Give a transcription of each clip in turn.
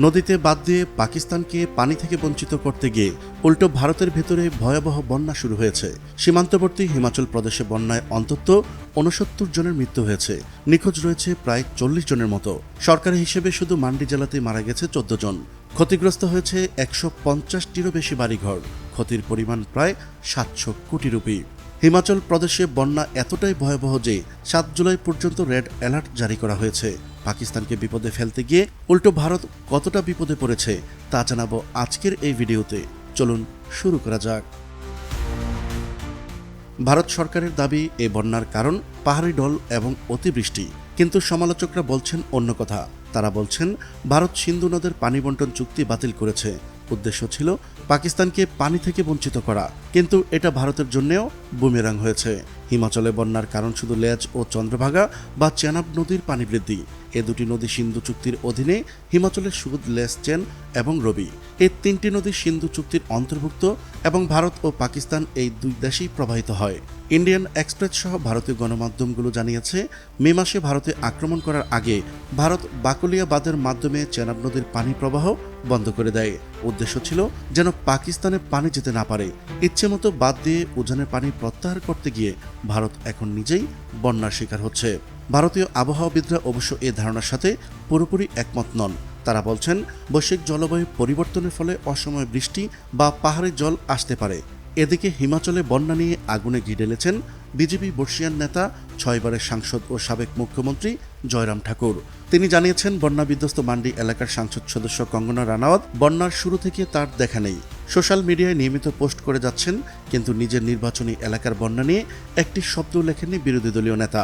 নদীতে বাদ দিয়ে পাকিস্তানকে পানি থেকে বঞ্চিত করতে গিয়ে উল্টো ভারতের ভেতরে ভয়াবহ বন্যা শুরু হয়েছে। সীমান্তবর্তী হিমাচল প্রদেশে বন্যায় অন্তত উনসত্তর জনের মৃত্যু হয়েছে। নিখোঁজ রয়েছে প্রায় চল্লিশ জনের মতো। সরকারি হিসেবে শুধু মান্ডি জেলাতেই মারা গেছে চোদ্দ জন। ক্ষতিগ্রস্ত হয়েছে একশো পঞ্চাশটিরও বেশি বাড়িঘর। ক্ষতির পরিমাণ প্রায় সাতশো কোটি রুপি। হিমাচল প্রদেশে বন্যা এতটাই ভয়াবহ যে সাত জুলাই পর্যন্ত রেড অ্যালার্ট জারি করা হয়েছে। পাকিস্তানকে বিপদে ফেলতে গিয়ে উল্টো ভারত কতটা বিপদে পড়েছে তা জানাব আজকের এই ভিডিওতে। চলুন শুরু করা যাক। ভারত সরকারের দাবি, এ বন্যার কারণ পাহাড়ি ডল এবং অতিবৃষ্টি। কিন্তু সমালোচকরা বলছেন অন্য কথা। তারা বলছেন, ভারত সিন্ধু নদের পানি বন্টন চুক্তি বাতিল করেছে। উদ্দেশ্য ছিল পাকিস্তানকে পানি থেকে বঞ্চিত করা। কিন্তু এটা ভারতের জন্যেও বুমেরাং হয়েছে। হিমাচলে বন্যার কারণ শুধু লেজ ও চন্দ্রভাগা বা চেনাব নদীর পানি বৃদ্ধি। এ দুটি নদী সিন্ধু চুক্তির অধীনে হিমাচলের সুদ লেস চেন এবং রবি। এই তিনটি নদী সিন্ধু চুক্তির অন্তর্ভুক্ত এবং ভারত ও পাকিস্তান এই দুই দেশেই প্রবাহিত হয়। ইন্ডিয়ান এক্সপ্রেস সহ ভারতীয় গণমাধ্যমগুলো জানিয়েছে, মে মাসে ভারতে আক্রমণ করার আগে ভারত বাকলিয়া বাঁধের মাধ্যমে চেনাব নদীর পানি প্রবাহ বন্ধ করে দেয়। উদ্দেশ্য ছিল যেন পাকিস্তানে পানি যেতে না পারে। ইচ্ছে মতো বাদ দিয়ে উজানের পানি প্রত্যাহার করতে গিয়ে ভারত এখন নিজেই বন্যার শিকার হচ্ছে। ভারতীয় আবহাওয়াবিদরা অবশ্য এ ধারণার সাথে পুরোপুরি একমত নন। তারা বলছেন, বৈশ্বিক জলবায়ু পরিবর্তনের ফলে অসময়ে বৃষ্টি বা পাহাড়ে জল আসতে পারে। এদিকে হিমাচলে বন্যা নিয়ে আগুনে ঘি ঢেলেছেন বিজেপি বর্ষিয়ান নেতা, ছয়বারের সাংসদ ও সাবেক মুখ্যমন্ত্রী জয়রাম ঠাকুর। তিনি জানিয়েছেন, বন্যা বিধ্বস্ত মান্ডি এলাকার সাংসদ সদস্য কঙ্গনা রানাওয়াত বন্যার শুরু থেকে তার দেখা নেই। সোশ্যাল মিডিয়ায় নিয়মিত পোস্ট করে যাচ্ছেন কিন্তু নিজের নির্বাচনী এলাকার বন্যা নিয়ে একটি শব্দ লেখেননি বিরোধী দলীয় নেতা।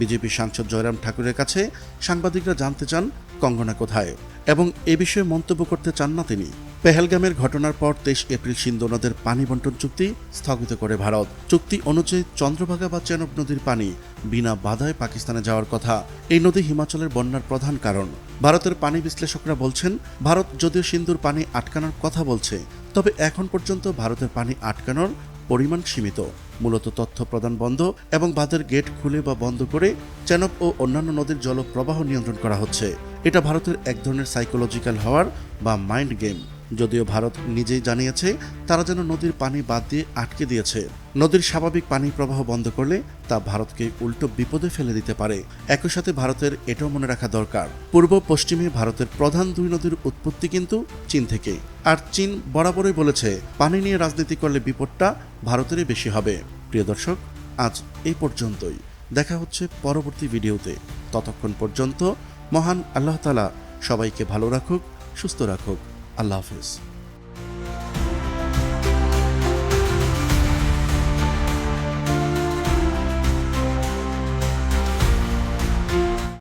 বিজেপি সাংসদ জয়রাম ঠাকুরের কাছে সাংবাদিকরা জানতে চান কঙ্গনা কোথায় এবং এ বিষয়ে মন্তব্য করতে চান না তিনি। পেহেলগামের ঘটনার পর তেইশ এপ্রিল সিন্ধু নদের পানি বন্টন চুক্তি স্থগিত করে ভারত। চুক্তি অনুযায়ী চন্দ্রভাগা বা চেনব নদীর পানি বিনা বাধায় পাকিস্তানে যাওয়ার কথা। এই নদী হিমাচলের বন্যার প্রধান কারণ। ভারতের পানি বিশ্লেষকরা বলছেন, ভারত যদিও সিন্ধুর পানি আটকানোর কথা বলছে, তবে এখন পর্যন্ত ভারতের পানি আটকানোর পরিমাণ সীমিত। মূলত তথ্য প্রদান বন্ধ এবং বাঁধের গেট খুলে বা বন্ধ করে চেনব ও অন্যান্য নদীর জলপ্রবাহ নিয়ন্ত্রণ করা হচ্ছে। এটা ভারতের এক ধরনের সাইকোলজিক্যাল হওয়ার বা মাইন্ড গেম যদিও ভারত নিজেই জানিয়েছে, তারা যেন নদীর পানি বাদ দিয়ে আটকে দিয়েছে। নদীর স্বাভাবিক পানি প্রবাহ বন্ধ করলে তা ভারতকে উল্টো বিপদে ফেলে দিতে পারে। একই সাথে ভারতের এটাও মনে রাখা দরকার। পূর্ব পশ্চিমে ভারতের প্রধান দুই নদীর উৎপত্তি কিন্তু চীন থেকে। আর চীন বরাবরই বলেছে, পানি নিয়ে রাজনীতি করলে বিপদটা ভারতেরই বেশি হবে। প্রিয় দর্শক, আজ এই পর্যন্তই। দেখা হচ্ছে পরবর্তী ভিডিওতে। ততক্ষণ পর্যন্ত মহান আল্লাহ তালা সবাইকে ভালো রাখুক, সুস্থ রাখুক। আল্লাহ হাফিজ